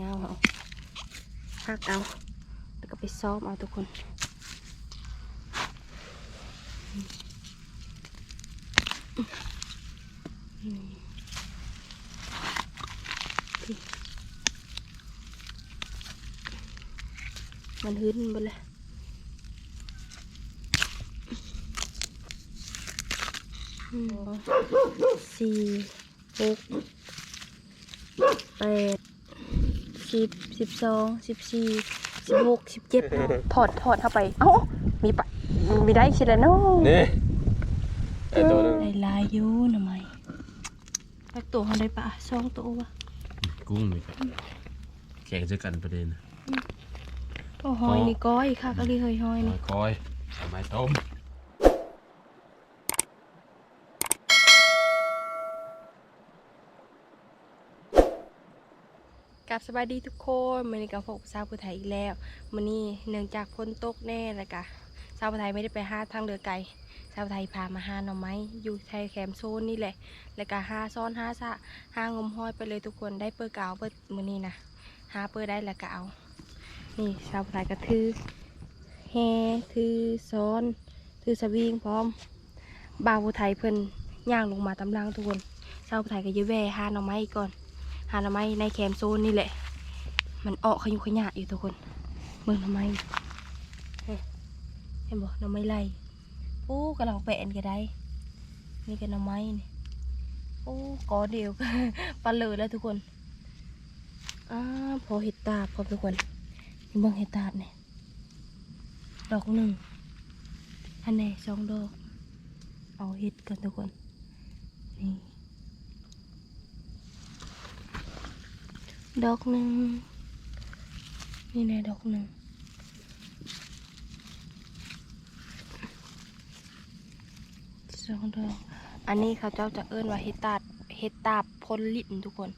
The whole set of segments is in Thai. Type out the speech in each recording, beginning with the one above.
ยาวเอาหักเอาแล้วก็ไปซ้อมเอาทุกคนอืมนี่มันหึ้นไปเลยอืมสี่หกแปด สิบสิบสองสิบสี่สิบหกสิบเจ็ดถอดถอดเข้าไป เอ้า มีปะมีได้ชิลโน่นี่ไอตัวนึงได้ลายอยู่หน่อไหมตักตัวเขาได้ปะสองตัววะกุ้งมีครับแข่งเจอกันประเด็นโอ้หอยนี่ก้อยค่ะก็รีเฮยหอยนี่คอยทำไมต้ม กับสบายดีทุกคนมันนี้กับพวกสาวผู้ไทยอีกแล้วมันนี้เนื่องจากพ้นตกแน่แล้วกะสาวผู้ไทยไม่ได้ไปหาทางเรือไกลสาวผู้ไทยพามาหาหน่อไม้อยู่ไทยแคมโซนนี่แหละแล้วก็หาซ้อนหาสะหางมห้อยไปเลยทุกคนได้เปิดกาวเปิดมือนี้นะหาเปิดได้แล้วก็เอานี่สาวผู้ไทยก็ถือแฮถือซ้อนถือสวิงพร้อมบ่าวผู้ไทยเพิ่นย่างลงมาตำลังทุกคนสาวผู้ไทยก็ยื้อแว่หาหน่อไม้ก่อน หาหน่อไม้ในแคมโซนนี่แหละ มันออกขยุขยะอยู่ทุกคนเมืองหน่อไม้เห็นบ่หน่อไม้ไล่โอ้กำลังแปะนก็ได้นี่ก็หน่อไม้นี่โอ้กอเดียวก็ปลาเลยแล้วทุกคนอ้าพอเห็ดตาพอทุกคนนี่เบิ่งเห็ดตาเนี่ยดอกหนึ่งอันไหนสองดอกเอาเห็ดกันทุกคนนี่ ดอกหนึ่งนี่แน่ดอกหนึ่งสองดอกอันนี้เขาเจ้าจะเอิ้นว่าเฮตาเฮตาบพ่นลิ้นทุกคน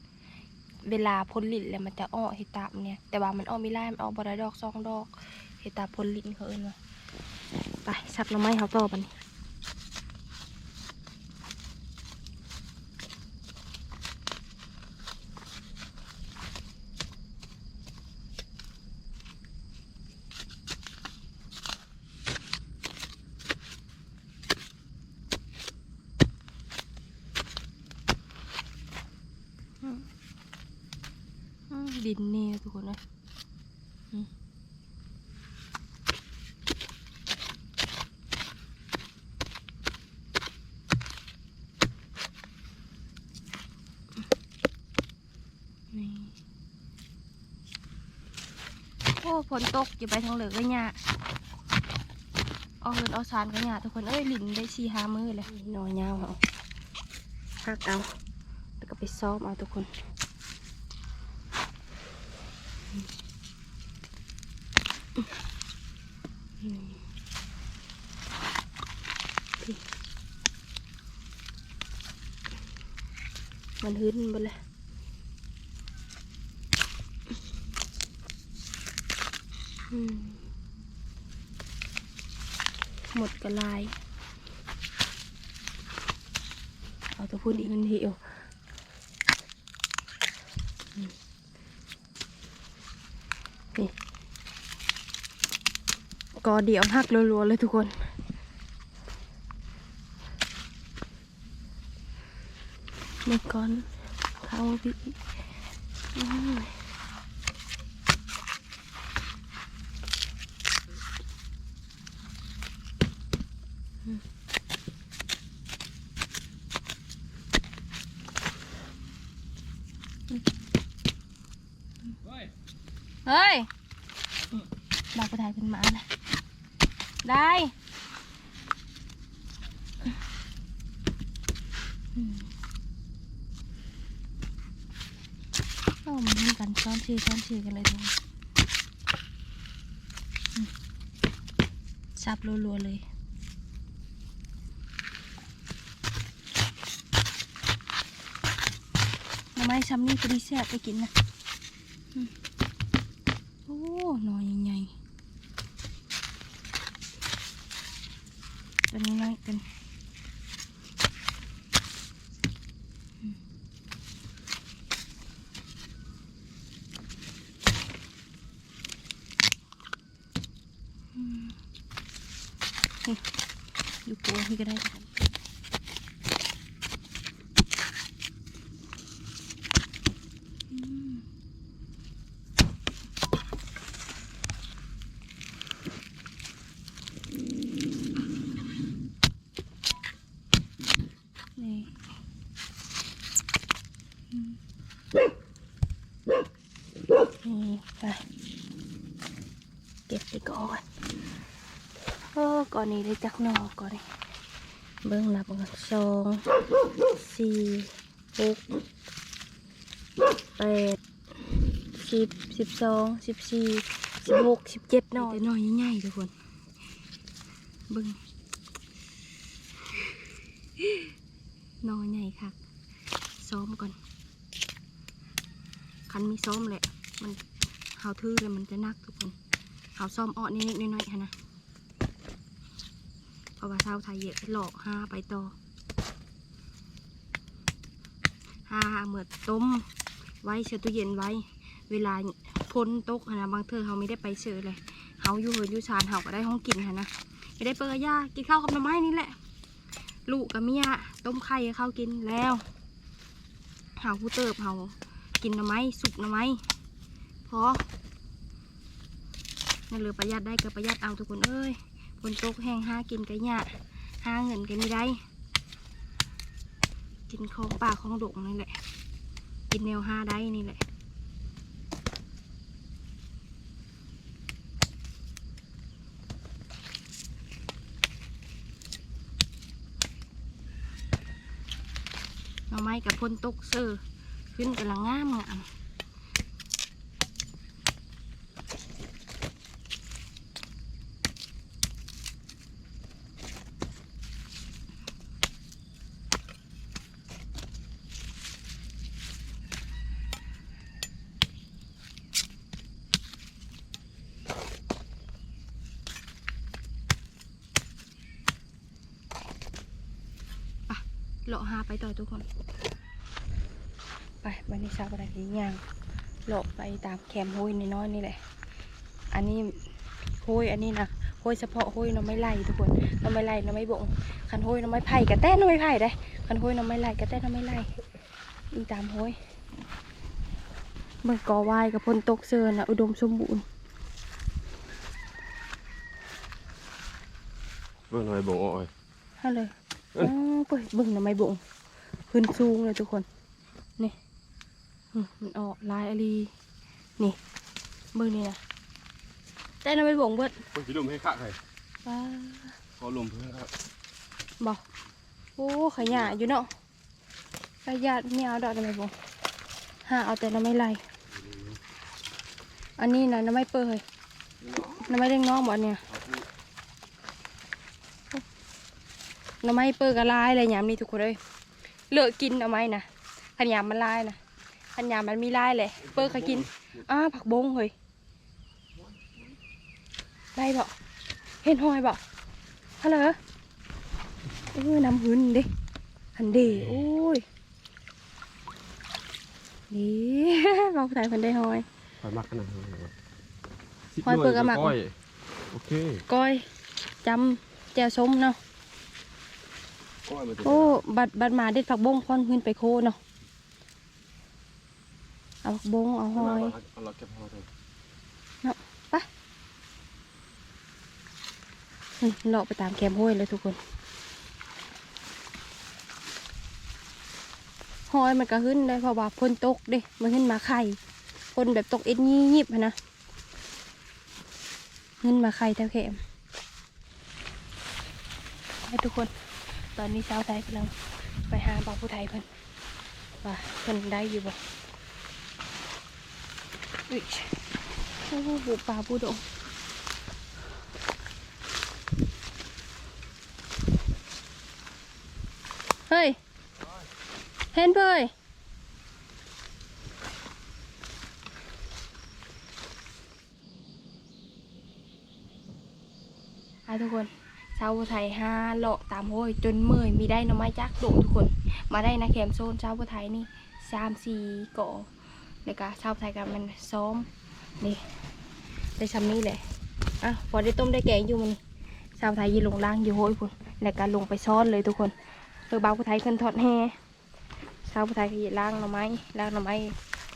เวลาพ่นลิ้นแล้วมันจะอ้อเฮตาบเนี่ยแต่ว่ามันอ้อไม่ไล่มันอ้อบได้ดอกสองดอกเฮตาบพ่นลิ้นเขาเอิ้นว่าไปสับหน่อไม้เขาต่อบัดนอืมดินนี่ทุกคนนะอืมนี่ โอ้ฝนตกอย่าไปทางเหลือก็หยาเอาเงินเอาสารก็หยาทุกคนเอ้ยลินได้สี่ห้ามือเลยนอนยาวเอาหักเอาแล้วก็ไปซ้อมเอาทุกคนนี่พี่มันหึ้นไปเลยอืม หมดกระลาย เอาตัวพูดอีกมันเหี่ยวอืมนี่กอเดี่ยวหักรัวๆเลยทุกคนนี่ก้อนข้าพี่อืมอืม เฮ้ยดาวกระดาษเป็นหมาเลยได้อืมเอามันมีกันซ้อนชื่อซ้อนชื่อกันเลยทุกคนซับรัวๆเลย ทำไมชั้ำนี่ก็ดีแซ่บไปกินนะโอ้หน่อยใหญ่ตัวนี้น้อยกันอยู่กลัวที่ก็ได้ อ้ก่อนนี้เลยจักหนอก่อนเบิ้งนับกันสองสี่หกแปดสิบสิบสองสิบสี่สิบหกสิบเจ็ดหนอแต่หนอใหญ่ๆทุกคนเบิ้งนอใหญ่ค่ะ ซ้อมก่อน คันมีซ้อมแหละ มันเฮาทื่อเลยมันจะนักทุกคนเฮาซ้อมอ้อนนิดๆน้อยๆค่ะนะ ราะว่าชาวไทยเยอะหลอกห้าไปต่อห้าเหมือนต้ม ไว้เชื้อตู้เย็นไว้ เวลาพ้นตกนะบางเธอเขาไม่ได้ไปเชื้อเลยเขาอยู่เหินอยู่ชานเขาก็ได้ห้องกินนะไม่ได้เปิดยากินข้าวกับหน้ำไม้นี่แหละ ลูกกับเมียต้มไข่ให้เขากินแล้วเขาผู้เติบเขากินหน้ำไม้สุกหน้ำไม้พอนั่นเลือประหยัดได้ก็ประหยัดเอาทุกคนเอ้ย นตกแห้งห้ากินกันยะห้าเงินกันไม่ได้ กินของป่าของดงนี่แหละ กินแนวห้าได้นี่แหละหน่อไม้กับพนตกเซอร์ขึ้นกำลังงามงาม เลาะหาไปต่อทุกคน ไปวันนี้เช้าอะไรทีย่างเลาะไปตามแคมห้อยน้อยๆนี่แหละ อันนี้ห้อยอันนี้นะห้อยเฉพาะห้อยน้ำไม่ไล่ทุกคนน้ำไม่ไล่น้ำไม่บงคันห้อยน้ำไม่ไผ่กระแต้น้ำไม่ไผ่ได้คันห้อยน้ำไม่ไล่กระแต้น้ำไม่ไล่อีตามห้อยเบิ่งกอวายกับพนตกเซินนะอุดมสมบูรณ์เบิ่งหน่อยบ่งอ้อยฮะเลยเอ้ อ๋อยเปิดเบิ่งน้ำไม่บงขึ้นสูงเลยทุกคน นี่อืมมันออกลายอะไรนี่ เบิ่งนี่นะแต่น้ำไม่บงเบิดเพิ่นสิลมให้คักให้ว้าขอลมเพิ่นครับบอกโอ้ขยะอยู่เนาะขยะไม่เอาดอกน้ำไม่บงหาเอาแต่น้ำไม่ไหลอันนี้นะน้ำไม่เปิดน้ำไม่เด้งน้องบ่เนี่ย น้ำไม่เปิดกระลายเลยยามนี้ทุกคนเลยเลือกกินน้ำไม่นะขันยามมันลายนะขันยามมันมีลายเลยเปิดก็กินอ้าผักบงเฮ้ยได้บ่เห็นหอยบ่ฮัลโหลเออน้ำหืนเด้อันเดีโอ้ยนี่บางผู้ชายคนได้หอยข่อยมักขนาดนั้นเลยหอยเปลือกอะมักก้อยโอเคก้อยจำแจวส้มเนาะก้อยมันจะ โอ้บัดบัดมาเด็ดผักบงพอนขึ้นไปโคเนาะเอาผักบงเอาหอยเอาเราเก็บหอยเลยอืมเลาะไปตามแคมห้อยเลยทุกคนหอยมันก็ขึ้นได้เพราะว่าพ่นตกเด้มันขึ้นมาไข่พ่นแบบตกเอ็ดยี่ยิบหั้นนะขึ้นมาไข่แถวแคมให้ทุกคน ตอนนี้สาวไทยกำลังไปหาบ่าวผู้ไทยเพิ่นว่าเพิ่นได้อยู่บ่อุ้ยโอ้โหบุป่าบุดงเฮ้ย เห็นเพื่อยทุกคน ชาวไทยห้าเลาะตามห้อยจนเมื่อยมีได้หน้ำไม้จักโดดทุกคน มาได้นะแคมโซนชาวไทยนี่สามสี่เกาะแล้วก็ชาวไทยกันมันซ้อมนี่ได้ซ้ำนี่แหละอะพอได้ต้มได้แกงอยู่มันชาวไทยยืนลงล่างอยู่โห้ยพุ่นแล้วก็ลงไปซ้อนเลยทุกคนเออบ่าวผู้ไทยขึ้นทอดแห่ชาวผู้ไทยก็ยืนล่างหน่อไม้ล่างหน่อไม้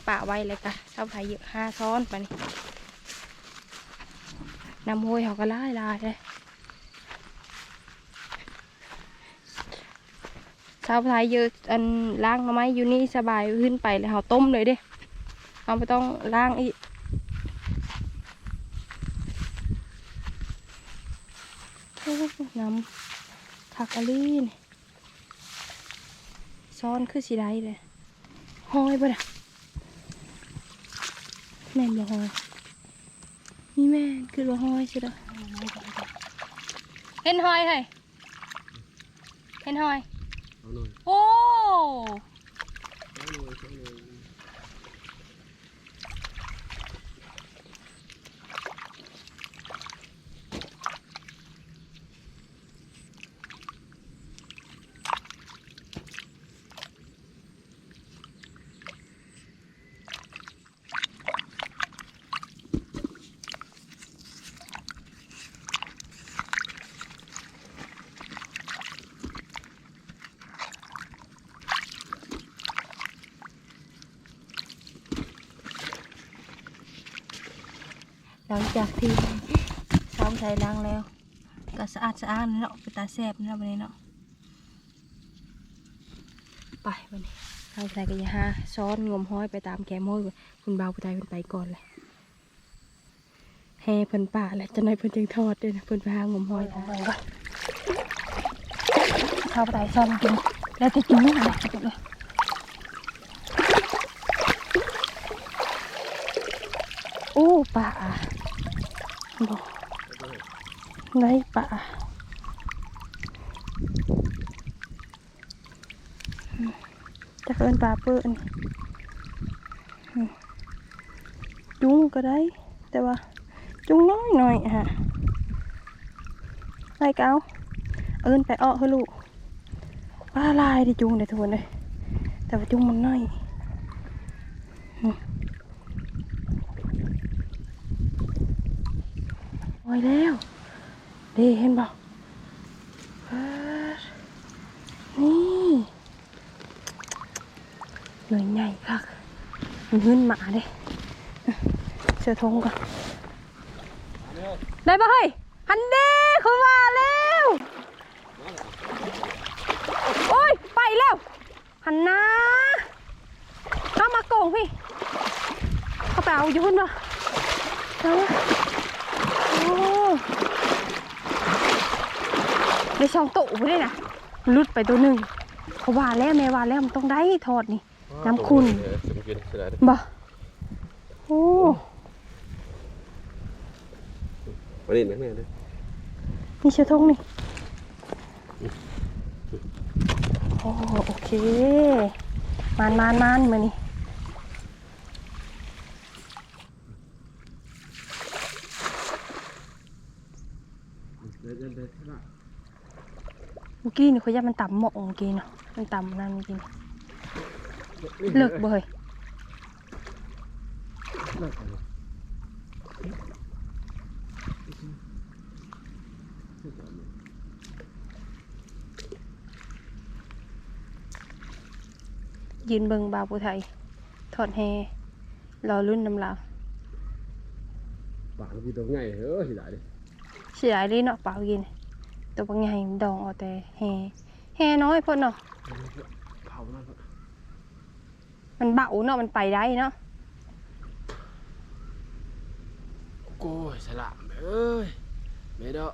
ป่าไว้เลยก็ชาวผู้ไทยยืนห้าซ้อนไปนี่น้ำห้วยเขาก็ไล่ลายเลย ชาวไทยเยืนอันล่างหน่อไม้อยู่นี่สบายขึ้นไปเลยเขาต้มเลยเด้เขาไม่ต้องล่างอีกน้ำคักอะลีนซ้อนคือสีได้เลยห้อยบ่น่ะแม่นบ่ห้อยมีแม่นคือว่าห้อยสิละเห็นห้อยเฮ้ยเห็นห้อย เอาหน่อย โอ้ เอาหน่อยเอาหน่อย หลั งจากที่ซ้อมใส่ล้างแล้วก็สะอาดสะอานเนาะไปตาแซ่บนะวันนี้เนาะไปวันนี้ซ้อมใส่กันยาห้าซ้อนงมห้อยไปตามแกมห้อยคุณเบาผู้ชายเพิ่นไปก่อนเลยแห่เพิ่นป่าแหละจะในเพิ่นจึงทอดด้วยนะเพิ่นไปหางมห้อยทางข้าวผู้ชายซ้อมกินแล้วจะกินไม่หายจบเลยโอ้ป่า บอกได้ป่าอืมจะเอินป่าเปื้อนจุ้งก็ได้ แต่ว่า จุ้งน้อยหน่อยฮะไปเกาเอินไปอ้อเฮอะลูกปลาลายดิจุ้งเดี๋ยวทวนเลยแต่ว่าจุ้งมันน้อยอืม โอ้ยแล้วเดีเห็นบ่เอิ้นนี่หน่วยใหญ่คักมันขึ้นหมาเด้เสือทงก่อนได้ปะเฮ้ยฮันเด้คือว่าแล้วโอ้ยไปแล้วหันน้าเข้ามาโกงพี่เข้าไปเอาอยู่พุ่นปะเอาวะโอ้ ได้ช่องตุไปด้วยนะมันรุดไปตัวหนึ่งเขาว่าแล้วแม่ว่าแล้วมันต้องได้ทอดนี่ น้ำขุ่นเออสมกินเสียดายเด้อบ่โอ้วันนี้นะแม่เด้อนี่เชื้อทงนี่โอ้โอเค มานมานมานมานี่เดี๋ยวเดี๋ยวเดี๋ยว เมื่อกี้นี่เขาอยากมันต่ำหมอกเมื่อกี้เนาะมันต่ำนั่นเมื่อกี้นี่เลิกบ่เฮ้ยเลิกเอาเลยยืนเบิงบาวผู้ไทย ถอดแฮรอรุ่นน้ำลาวปากมันกินตัวง่ายเออเสียดายเด้อเสียดายเลยเนาะเปล่ากิน ตัวบางใหญ่ดองเอาแต่แฮแฮน้อยเพ่นเนาะเผาแล้วมันเบาเนาะมันไปได้เนาะโอ้ยสละเอ้ยไม่ดอก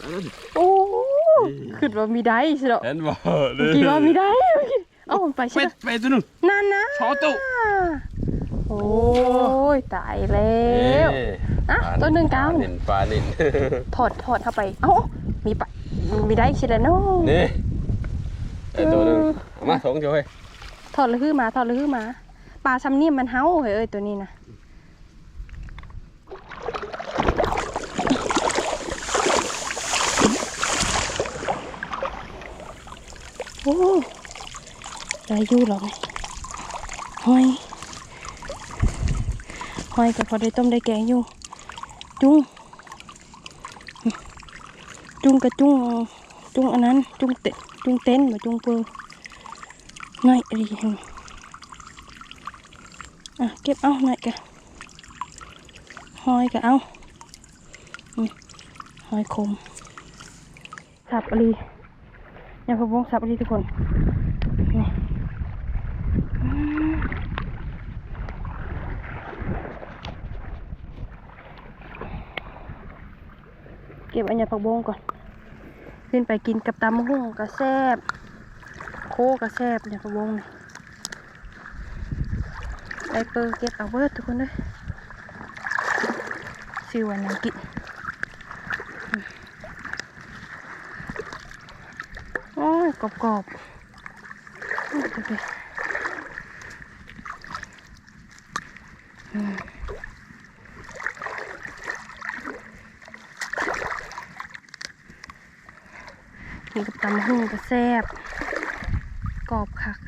อันนั้นโอ้ขึ้นว่ามีได้สิเนาะเห็นบ่เมื่อกี้ว่ามีได้เอ้ามันไปไปใช่ไหมไปตัวหนึงนั่นนะชอตุ โอ้ยตายแล้วอะตัวหนึ่งเก้าปลานินปลานินถอดถอดเข้าไป เอ้ามีไปมีได้ใช่แล้วเนาะนี่ไอ้ตัวหนึงเอามาสองเจ้าเฮ้ยถอดเลยคือหมาถอดเลยคือหมาปลาซัมนี่มันเฮาเฮ้ยเอ้ยตัวนี้นะโอ้ได้อยู่หรอกหอย หอยก็พอได้ต้มได้แกงอยู่จุ้งจุ้งกระจุ้งจุ้งอันนั้น จุ้งเตจุ้งเต้นมาจุ้งเปอร์น้อยดีเห็นอะเก็บเอาหน่อยกะหอยกะเอาอืมหอยคมสับอรีเนี่ยพะวงสับอรีทุกคนนี่อืมเก็บอันเนี้ผักบงก่อน ขึ้นไปกินกับตำมะฮุ่งกระแซบโคกระแซบเนี่ยผักบงไอเปิลเก็บเอาเบิร์ดทุกคนเลยซิวันนั้นกินโอ้ยกรอบกรอบๆอื้อดูดิ กินกับตำมะฮุ่งกระแซบกรอบคัก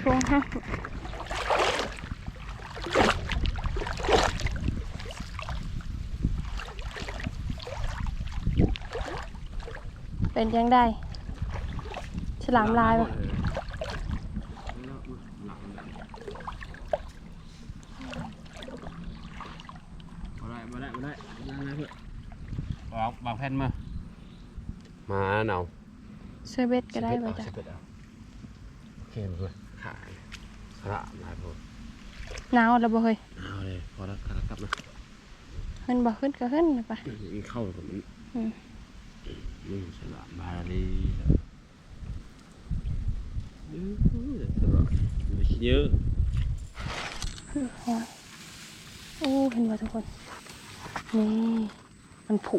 ช่วงห้า เป็นยังได้ ฉลามลายปะมาได้มาได้มาได้มาได้เพื่อนออกบางแผ่นมา มาเนาเซเบตก็ได้ปะจ๊ะสิบเอ็ดเอาเข้มด้วยขาสระมาพอหนาวแล้วบ่เฮ้ยเอาวเลยพอแล้วกลับนะขึ้นบ่ขึ้นก็ขึ้นนะปะเข้ากับมันอืม นี่สระบาลีเออสระไม่เยอะโอ้เห็นว่าทุกคน นี่ มันผู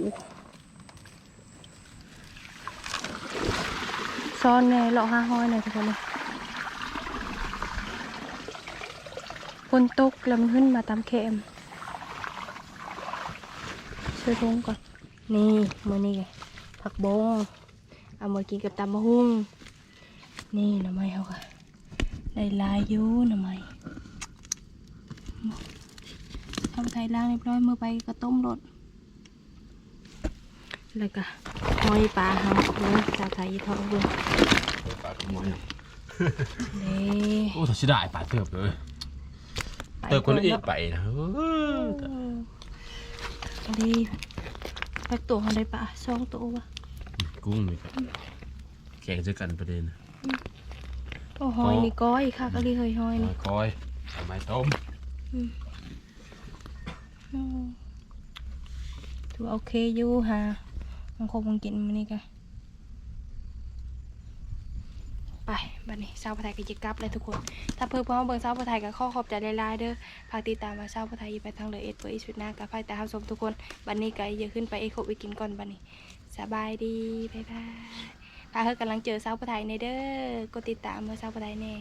ซ่อนในเลาะห้าห้อยหน่อยทุกคนเลยฝนตกล้วมันขึ้นมาตามเข็มช่วยลงก่อน นี่มือนี่ไง ผักบงเอามากินกับตำมะฮุ่งนี่หน่อไม้เขาค่ะได้หลายอยู่หน่อไม้ทำไทยล้างเรียบร้อยมือไปก็ต้มรสแล้วก็หอยปลาเฮาเนื้อสาไทยทองเบุญปลากระมอยนี่โอ้ถ้าชิได้ปลาเติบเลยเติบคนละเอียดไปนะเอออันนี้ปักตัวเขาได้ปลาสองตัววะกุ้งนี่ก็แข่งเจอกันประเด็นโอ้หอยนี่ก้อยค่ะก็เรียกหอยหอยนี่คอยทำไมต้มอืมถือว่าโอเคอยู่ฮะมันคงมังกินมันนี่กันไป บัดนี้สาวผู้ไทยก็จะกลับเลยทุกคน ถ้าเพิ่มเพิ่มเบิ่งสาวผู้ไทยก็ข้อขอบใจหลายๆเด้อฝากติดตามมาสาวผู้ไทยไปทางเลยเอ็ดเปิดอีสุดหน้ากับไฟแต่ห้าสมทุกคนบัดนี้ก็อย่าขึ้นไปเอ็กโควิกินก่อนบัดนี้สบายดีบ๊ายบายพาเฮอกำลังเจอสาวผู้ไทยในเด้อกดติดตามมาสาวผู้ไทยแน่